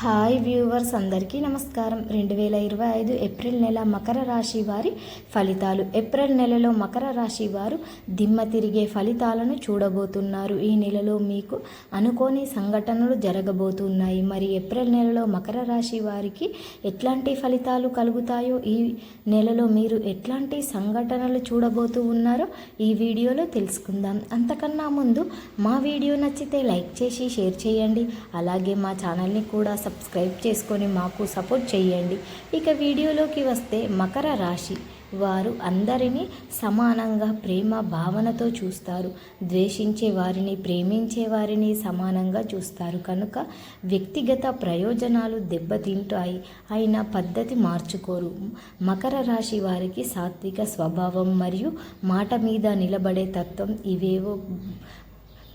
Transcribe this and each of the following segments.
Hi viewers అందరికీ నమస్కారం. రెండు వేల ఇరవై ఐదు ఏప్రిల్ నెల మకర రాశి వారి ఫలితాలు. ఏప్రిల్ నెలలో మకర రాశి వారు దిమ్మ తిరిగే ఫలితాలను చూడబోతున్నారు. ఈ నెలలో మీకు అనుకోని సంఘటనలు జరగబోతున్నాయి. మరి ఏప్రిల్ నెలలో మకర రాశి వారికి ఎట్లాంటి ఫలితాలు కలుగుతాయో ఈ నెలలో మీరు ఎట్లాంటి సంఘటనలు చూడబోతూ ఉన్నారో ఈ వీడియోలో తెలుసుకుందాం. అంతకన్నా ముందు మా వీడియో నచ్చితే లైక్ చేసి షేర్ చేయండి. అలాగే మా ఛానల్ని కూడా సబ్స్క్రైబ్ చేసుకొని మాకు సపోర్ట్ చేయండి. ఇక వీడియోలోకి వస్తే మకర రాశి. వారు అందరినీ సమానంగా ప్రేమ భావనతో చూస్తారు. ద్వేషించే వారిని ప్రేమించే వారిని సమానంగా చూస్తారు. కనుక వ్యక్తిగత ప్రయోజనాలు దెబ్బతింటాయి. అయినా పద్ధతి మార్చుకోరు. మకర రాశి వారికి సాత్విక స్వభావం మరియు మాట మీద నిలబడే తత్వం ఇవేవో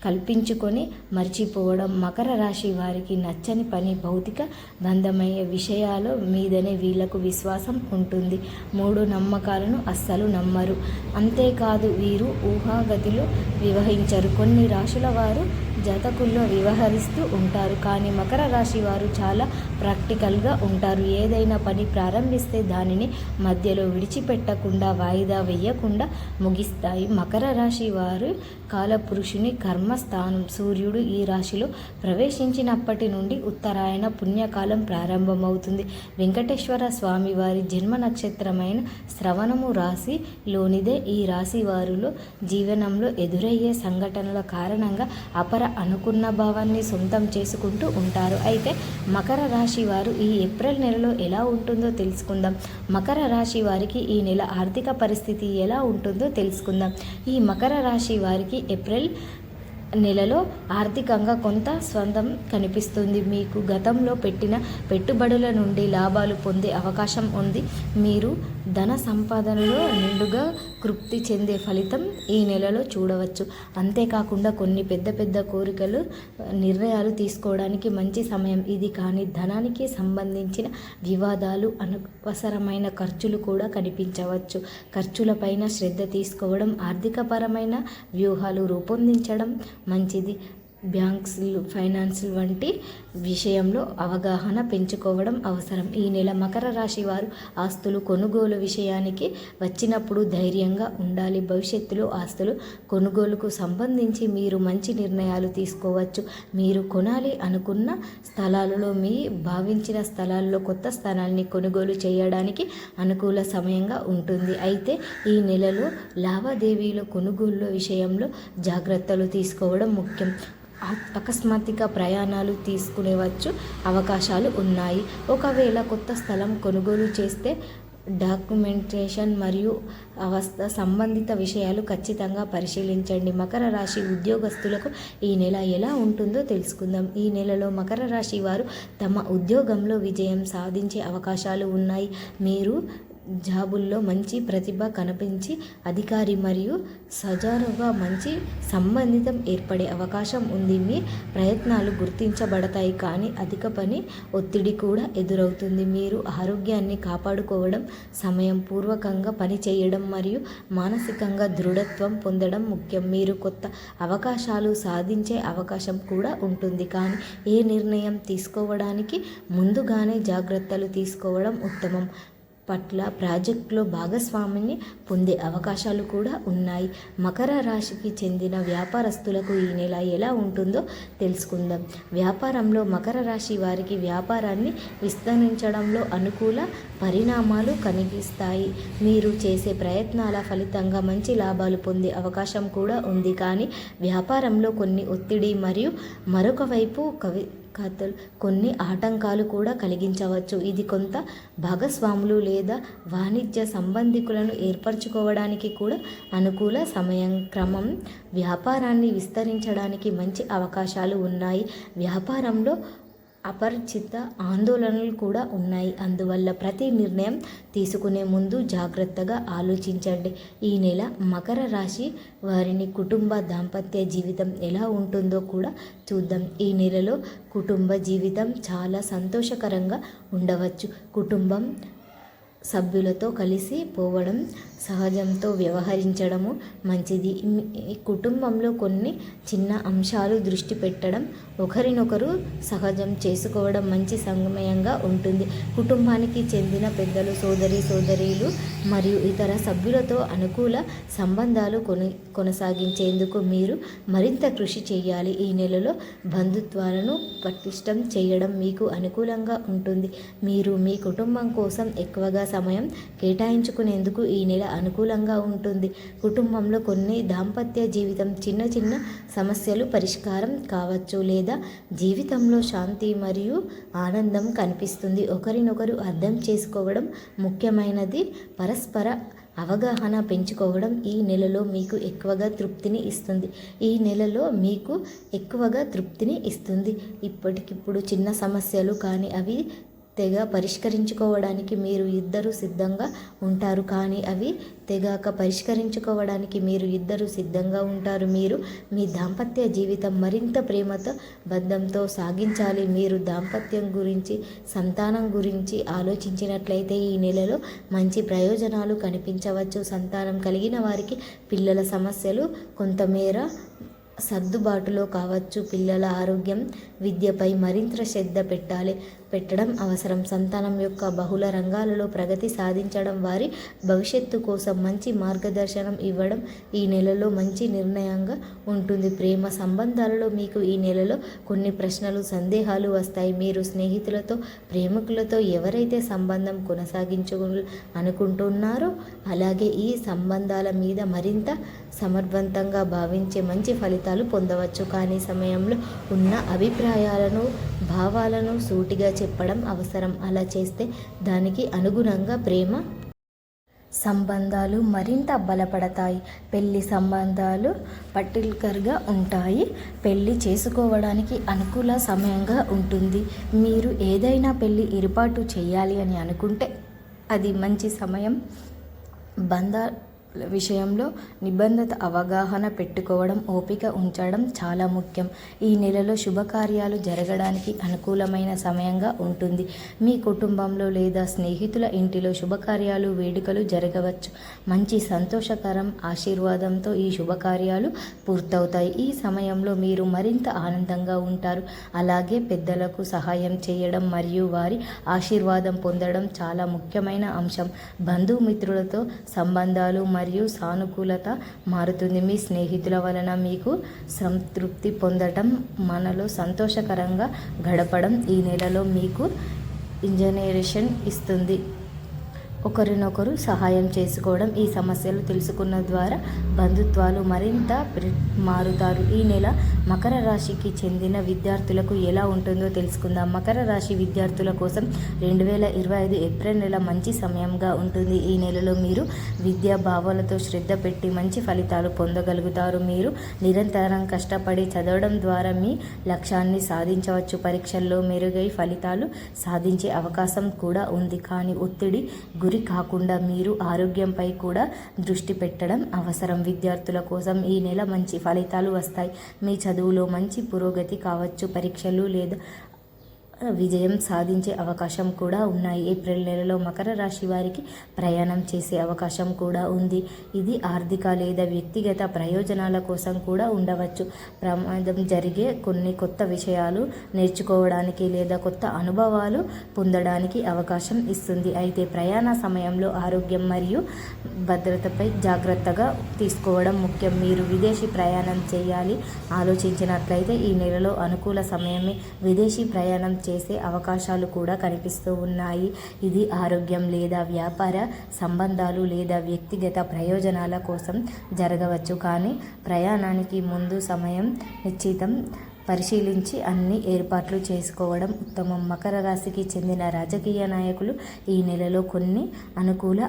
కల్పించుకొని మర్చిపోవడం మకర రాశి వారికి నచ్చని పని భౌతిక బంధమయ్యే విషయాల మీదనే వీళ్ళకు విశ్వాసం ఉంటుంది. మూడు నమ్మకాలను అస్సలు నమ్మరు. అంతేకాదు వీరు ఊహాగతిలో వివహించరు. కొన్ని రాశుల వారు జాతకుల్లో వ్యవహరిస్తూ ఉంటారు. కానీ మకర రాశి వారు చాలా ప్రాక్టికల్గా ఉంటారు. ఏదైనా పని ప్రారంభిస్తే దానిని మధ్యలో విడిచిపెట్టకుండా వాయిదా వేయకుండా ముగిస్తాయి. మకర రాశి వారు కాలపురుషుని కర్మస్థానం సూర్యుడు ఈ రాశిలో ప్రవేశించినప్పటి నుండి ఉత్తరాయణ పుణ్యకాలం ప్రారంభమవుతుంది. వెంకటేశ్వర స్వామి వారి జన్మ నక్షత్రమైన శ్రవణము రాశిలోనిదే ఈ రాశి వారిలో జీవనంలో ఎదురయ్యే సంఘటనల కారణంగా అపర అనుకున్న భావాన్ని సొంతం చేసుకుంటూ ఉంటారు. అయితే మకర రాశి వారు ఈ ఏప్రిల్ నెలలో ఎలా ఉంటుందో తెలుసుకుందాం. మకర రాశి వారికి ఈ నెల ఆర్థిక పరిస్థితి ఎలా ఉంటుందో తెలుసుకుందాం. ఈ మకర రాశి వారికి ఏప్రిల్ నెలలో ఆర్థికంగా కొంత స్వంతం కనిపిస్తుంది. మీకు గతంలో పెట్టిన పెట్టుబడుల నుండి లాభాలు పొందే అవకాశం ఉంది. మీరు ధన సంపాదనలో నిండుగా తృప్తి చెందే ఫలితం ఈ నెలలో చూడవచ్చు. అంతేకాకుండా కొన్ని పెద్ద పెద్ద కోరికలు నిర్ణయాలు తీసుకోవడానికి మంచి సమయం ఇది. కానీ ధనానికి సంబంధించిన వివాదాలు అనవసరమైన ఖర్చులు కూడా కనిపించవచ్చు. ఖర్చులపైన శ్రద్ధ తీసుకోవడం ఆర్థికపరమైన వ్యూహాలు రూపొందించడం మంచిది. బ్యాంక్స్ ఫైనాన్స్ వంటి విషయంలో అవగాహన పెంచుకోవడం అవసరం. ఈ నెల మకర రాశి వారు ఆస్తులు కొనుగోలు విషయానికి వచ్చినప్పుడు ధైర్యంగా ఉండాలి. భవిష్యత్తులో ఆస్తులు కొనుగోలుకు సంబంధించి మీరు మంచి నిర్ణయాలు తీసుకోవచ్చు. మీరు కొనాలి అనుకున్న స్థలాలలో మీ భావించిన స్థలాల్లో కొత్త స్థలాన్ని కొనుగోలు చేయడానికి అనుకూల సమయంగా ఉంటుంది. అయితే ఈ నెలలో లావాదేవీల కొనుగోలు విషయంలో జాగ్రత్తలు తీసుకోవడం ముఖ్యం. అకస్మాత్తుగా ప్రయాణాలు తీసుకునేవచ్చు అవకాశాలు ఉన్నాయి. ఒకవేళ కొత్త స్థలం కొనుగోలు చేస్తే డాక్యుమెంటేషన్ మరియు అవస్థ సంబంధిత విషయాలు ఖచ్చితంగా పరిశీలించండి. మకర రాశి ఉద్యోగస్తులకు ఈ నెల ఎలా ఉంటుందో తెలుసుకుందాం. ఈ నెలలో మకర రాశి వారు తమ ఉద్యోగంలో విజయం సాధించే అవకాశాలు ఉన్నాయి. మీరు జాబుల్లో మంచి ప్రతిభ కనిపించి అధికారి మరియు సజారుగా మంచి సంబంధితం ఏర్పడే అవకాశం ఉంది. మీ ప్రయత్నాలు గుర్తించబడతాయి కానీ అధిక పని ఒత్తిడి కూడా ఎదురవుతుంది. మీరు ఆరోగ్యాన్ని కాపాడుకోవడం సమయం పూర్వకంగా పని చేయడం మరియు మానసికంగా దృఢత్వం పొందడం ముఖ్యం. మీరు కొత్త అవకాశాలు సాధించే అవకాశం కూడా ఉంటుంది. కానీ ఏ నిర్ణయం తీసుకోవడానికి ముందుగానే జాగ్రత్తలు తీసుకోవడం ఉత్తమం. పట్ల ప్రాజెక్టులో భాగస్వామిని పొందే అవకాశాలు కూడా ఉన్నాయి. మకర రాశికి చెందిన వ్యాపారస్తులకు ఈ నెల ఎలా ఉంటుందో తెలుసుకుందాం. వ్యాపారంలో మకర రాశి వారికి వ్యాపారాన్ని విస్తరించడంలో అనుకూల పరిణామాలు కనిపిస్తాయి. మీరు చేసే ప్రయత్నాల ఫలితంగా మంచి లాభాలు పొందే అవకాశం కూడా ఉంది. కానీ వ్యాపారంలో కొన్ని ఒత్తిడి మరియు మరొక వైపు కవి కథలు కొన్ని ఆటంకాలు కూడా కలిగించవచ్చు. ఇది కొంత భాగస్వాములు లేదా వాణిజ్య సంబంధికులను ఏర్పరచుకోవడానికి కూడా అనుకూల సమయం క్రమం. వ్యాపారాన్ని విస్తరించడానికి మంచి అవకాశాలు ఉన్నాయి. వ్యాపారంలో అపరిచిత ఆందోళనలు కూడా ఉన్నాయి. అందువల్ల ప్రతి నిర్ణయం తీసుకునే ముందు జాగ్రత్తగా ఆలోచించండి. ఈ నెల మకర రాశి వారిని కుటుంబ దాంపత్య జీవితం ఎలా ఉంటుందో కూడా చూద్దాం. ఈ నెలలో కుటుంబ జీవితం చాలా సంతోషకరంగా ఉండవచ్చు. కుటుంబం సభ్యులతో కలిసి పోవడం సహజంతో వ్యవహరించడము మంచిది. కుటుంబంలో కొన్ని చిన్న అంశాలు దృష్టి పెట్టడం ఒకరినొకరు సహజం చేసుకోవడం మంచి సంగమయంగా ఉంటుంది. కుటుంబానికి చెందిన పెద్దలు సోదరి సోదరీలు మరియు ఇతర సభ్యులతో అనుకూల సంబంధాలు కొని కొనసాగించేందుకు మీరు మరింత కృషి చేయాలి. ఈ నెలలో బంధుత్వాలను పటిష్టం చేయడం మీకు అనుకూలంగా ఉంటుంది. మీరు మీ కుటుంబం కోసం ఎక్కువగా సమయం కేటాయించుకునేందుకు ఈ నెల అనుకూలంగా ఉంటుంది. కుటుంబంలో కొన్ని దాంపత్య జీవితం చిన్న చిన్న సమస్యలు పరిష్కారం కావచ్చు లేదా జీవితంలో శాంతి మరియు ఆనందం కనిపిస్తుంది. ఒకరినొకరు అర్థం చేసుకోవడం ముఖ్యమైనది. పరస్పర అవగాహన పెంచుకోవడం ఈ నెలలో మీకు ఎక్కువగా తృప్తిని ఇస్తుంది. ఈ నెలలో మీకు ఎక్కువగా తృప్తిని ఇస్తుంది. ఇప్పటికిప్పుడు చిన్న సమస్యలు కానీ అవి తెగ పరిష్కరించుకోవడానికి మీరు ఇద్దరు సిద్ధంగా ఉంటారు. కానీ అవి తెగాక పరిష్కరించుకోవడానికి మీరు ఇద్దరు సిద్ధంగా ఉంటారు. మీరు మీ దాంపత్య జీవితం మరింత ప్రేమతో బంధంతో సాగించాలి. మీరు దాంపత్యం గురించి సంతానం గురించి ఆలోచించినట్లయితే ఈ నెలలో మంచి ప్రయోజనాలు కనిపించవచ్చు. సంతానం కలిగిన వారికి పిల్లల సమస్యలు కొంతమేర సర్దుబాటులో కావచ్చు. పిల్లల ఆరోగ్యం విద్యపై మరింత శ్రద్ధ పెట్టాలి. పెట్టడం అవసరం. సంతానం యొక్క బహుళ రంగాలలో ప్రగతి సాధించడం వారి భవిష్యత్తు కోసం మంచి మార్గదర్శనం ఇవ్వడం ఈ నెలలో మంచి నిర్ణయంగా ఉంటుంది. ప్రేమ సంబంధాలలో మీకు ఈ నెలలో కొన్ని ప్రశ్నలు సందేహాలు వస్తాయి. మీరు స్నేహితులతో ప్రేమికులతో ఎవరైతే సంబంధం కొనసాగించు అనుకుంటున్నారో అలాగే ఈ సంబంధాల మీద మరింత సమర్థవంతంగా భావించే మంచి ఫలితాలు పొందవచ్చు. కానీ సమయంలో ఉన్న అభిప్రాయాలను భావాలను సూటిగా చెప్పడం అవసరం. అలా చేస్తే దానికి అనుగుణంగా ప్రేమ సంబంధాలు మరింత బలపడతాయి. పెళ్ళి సంబంధాలు పర్టికులర్గా ఉంటాయి. పెళ్ళి చేసుకోవడానికి అనుకూల సమయంగా ఉంటుంది. మీరు ఏదైనా పెళ్ళి ఏర్పాటు చేయాలి అని అనుకుంటే అది మంచి సమయం. బంధ విషయంలో నిబంధత అవగాహన పెట్టుకోవడం ఓపిక ఉంచడం చాలా ముఖ్యం. ఈ నెలలో శుభకార్యాలు జరగడానికి అనుకూలమైన సమయంగా ఉంటుంది. మీ కుటుంబంలో లేదా స్నేహితుల ఇంటిలో శుభకార్యాలు వేడుకలు జరగవచ్చు. మంచి సంతోషకరం ఆశీర్వాదంతో ఈ శుభకార్యాలు పూర్తవుతాయి. ఈ సమయంలో మీరు మరింత ఆనందంగా ఉంటారు. అలాగే పెద్దలకు సహాయం చేయడం మరియు వారి ఆశీర్వాదం పొందడం చాలా ముఖ్యమైన అంశం. బంధుమిత్రులతో సంబంధాలు మరియు మరియు సానుకూలత మారుతుంది. మీ స్నేహితుల వలన మీకు సంతృప్తి పొందడం మనలో సంతోషకరంగా గడపడం ఈ నెలలో మీకు ఇంజనీరేషన్ ఇస్తుంది. ఒకరినొకరు సహాయం చేసుకోవడం ఈ సమస్యలు తెలుసుకున్న ద్వారా బంధుత్వాలు మరింత మారుతారు. ఈ నెల మకర రాశికి చెందిన విద్యార్థులకు ఎలా ఉంటుందో తెలుసుకుందాం. మకర రాశి విద్యార్థుల కోసం రెండు వేల ఇరవై ఐదు ఏప్రిల్ నెల మంచి సమయంగా ఉంటుంది. ఈ నెలలో మీరు విద్యా భావాలతో శ్రద్ధ పెట్టి మంచి ఫలితాలు పొందగలుగుతారు. మీరు నిరంతరం కష్టపడి చదవడం ద్వారా మీ లక్ష్యాన్ని సాధించవచ్చు. పరీక్షల్లో మెరుగై ఫలితాలు సాధించే అవకాశం కూడా ఉంది. కానీ ఒత్తిడి గురి కాకుండా మీరు ఆరోగ్యంపై కూడా దృష్టి పెట్టడం అవసరం. విద్యార్థుల కోసం ఈ నెల మంచి ఫలితాలు వస్తాయి. మీ చదువులో మంచి పురోగతి కావచ్చు పరీక్షలు లేదా విజయం సాధించే అవకాశం కూడా ఉన్నాయి. ఏప్రిల్ నెలలో మకర రాశి వారికి ప్రయాణం చేసే అవకాశం కూడా ఉంది. ఇది ఆర్థిక లేదా వ్యక్తిగత ప్రయోజనాల కోసం కూడా ఉండవచ్చు. ప్రమాదం జరిగే కొన్ని కొత్త విషయాలు నేర్చుకోవడానికి లేదా కొత్త అనుభవాలు పొందడానికి అవకాశం ఇస్తుంది. అయితే ప్రయాణ సమయంలో ఆరోగ్యం మరియు భద్రతపై జాగ్రత్తగా తీసుకోవడం ముఖ్యం. మీరు విదేశీ ప్రయాణం చేయాలి. ఆలోచించినట్లయితే ఈ నెలలో అనుకూల సమయమే విదేశీ ప్రయాణం చేసే అవకాశాలు కూడా కనిపిస్తూ ఉన్నాయి. ఇది ఆరోగ్యం లేదా వ్యాపార సంబంధాలు లేదా వ్యక్తిగత ప్రయోజనాల కోసం జరగవచ్చు. కానీ ప్రయాణానికి ముందు సమయం నిశ్చితం పరిశీలించి అన్ని ఏర్పాట్లు చేసుకోవడం ఉత్తమం. మకర రాశికి చెందిన రాజకీయ నాయకులు ఈ నెలలో కొన్ని అనుకూల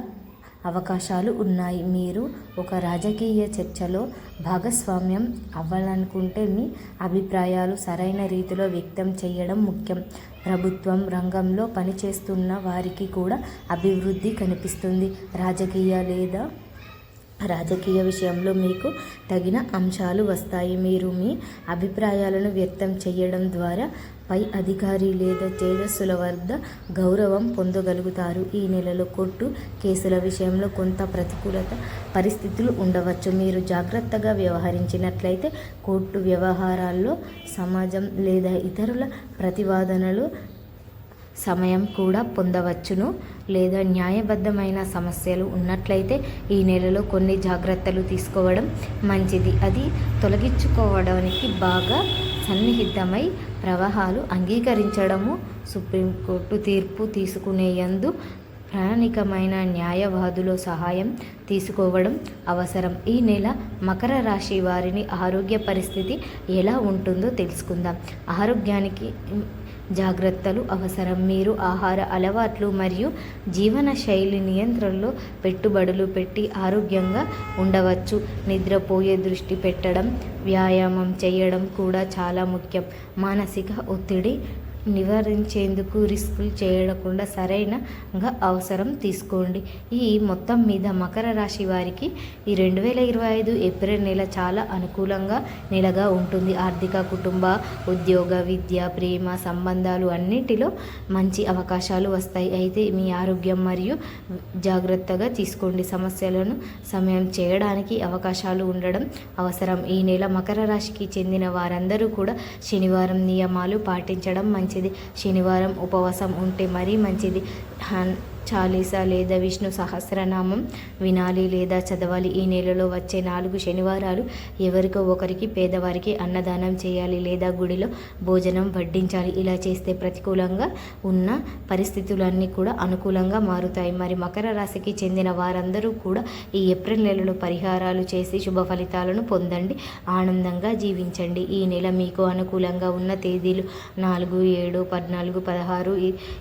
అవకాశాలు ఉన్నాయి. మీరు ఒక రాజకీయ చర్చలో భాగస్వామ్యం అవ్వాలనుకుంటే మీ అభిప్రాయాలు సరైన రీతిలో వ్యక్తం చేయడం ముఖ్యం. ప్రభుత్వం రంగంలో పనిచేస్తున్న వారికి కూడా అభివృద్ధి కనిపిస్తుంది. రాజకీయ లేదా రాజకీయ విషయంలో మీకు తగిన అంశాలు వస్తాయి. మీరు మీ అభిప్రాయాలను వ్యక్తం చేయడం ద్వారా పై అధికారి లేదా తేజస్సుల వద్ద గౌరవం పొందగలుగుతారు. ఈ నెలలో కోర్టు కేసుల విషయంలో కొంత ప్రతికూలత పరిస్థితులు ఉండవచ్చు. మీరు జాగ్రత్తగా వ్యవహరించినట్లయితే కోర్టు వ్యవహారాల్లో సమాజం లేదా ఇతరుల ప్రతివాదనలు సమయం కూడా పొందవచ్చును. లేదా న్యాయబద్ధమైన సమస్యలు ఉన్నట్లయితే ఈ నెలలో కొన్ని జాగ్రత్తలు తీసుకోవడం మంచిది. అది తొలగించుకోవడానికి బాగా సన్నిహితమై ప్రవాహాలు అంగీకరించడము సుప్రీంకోర్టు తీర్పు తీసుకునేయందు ప్రాణికమైన న్యాయవాదుల సహాయం తీసుకోవడం అవసరం. ఈ నెల మకర రాశి వారిని ఆరోగ్య పరిస్థితి ఎలా ఉంటుందో తెలుసుకుందాం. ఆరోగ్యానికి జాగ్రత్తలు అవసరం. మీరు ఆహార అలవాట్లు మరియు జీవన శైలి నియంత్రణలో పెట్టుబడులు పెట్టి ఆరోగ్యంగా ఉండవచ్చు. నిద్రపోయే దృష్టి పెట్టడం వ్యాయామం చేయడం కూడా చాలా ముఖ్యం. మానసిక ఒత్తిడి నివారించేందుకు రిస్కులు చేయకుండా సరైన అవసరం తీసుకోండి. ఈ మొత్తం మీద మకర రాశి వారికి ఈ రెండు వేల ఇరవై ఐదు ఏప్రిల్ నెల చాలా అనుకూలంగా నెలగా ఉంటుంది. ఆర్థిక కుటుంబ ఉద్యోగ విద్య ప్రేమ సంబంధాలు అన్నిటిలో మంచి అవకాశాలు వస్తాయి. అయితే మీ ఆరోగ్యం మరియు జాగ్రత్తగా తీసుకోండి. సమస్యలను సమయం చేయడానికి అవకాశాలు ఉండడం అవసరం. ఈ నెల మకర రాశికి చెందిన వారందరూ కూడా శనివారం నియమాలు పాటించడం మంచి మంచిది. శనివారం ఉపవాసం ఉంటే మరీ మంచిది. చాలీసా లేదా విష్ణు సహస్రనామం వినాలి లేదా చదవాలి. ఈ నెలలో వచ్చే నాలుగు శనివారాలు ఎవరికో ఒకరికి పేదవారికి అన్నదానం చేయాలి లేదా గుడిలో భోజనం వడ్డించాలి. ఇలా చేస్తే ప్రతికూలంగా ఉన్న పరిస్థితులన్నీ కూడా అనుకూలంగా మారుతాయి. మరి మకర రాశికి చెందిన వారందరూ కూడా ఈ ఏప్రిల్ నెలలో పరిహారాలు చేసి శుభ ఫలితాలను పొందండి. ఆనందంగా జీవించండి. ఈ నెల మీకు అనుకూలంగా ఉన్న తేదీలు నాలుగు ఏడు పద్నాలుగు పదహారు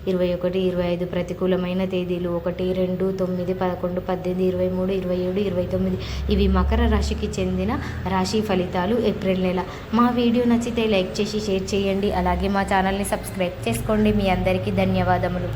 ఇరవై ఒకటి ఇరవై ఐదు ప్రతికూలమైన తేదీలు ఒకటి రెండు తొమ్మిది పదకొండు పద్దెనిమిది ఇరవై మూడు ఇరవై ఏడు ఇరవై తొమ్మిది. ఇవి మకర రాశికి చెందిన రాశి ఫలితాలు ఏప్రిల్ నెల. మా వీడియో నచ్చితే లైక్ చేసి షేర్ చేయండి. అలాగే మా ఛానల్ని సబ్స్క్రైబ్ చేసుకోండి. మీ అందరికీ ధన్యవాదములు.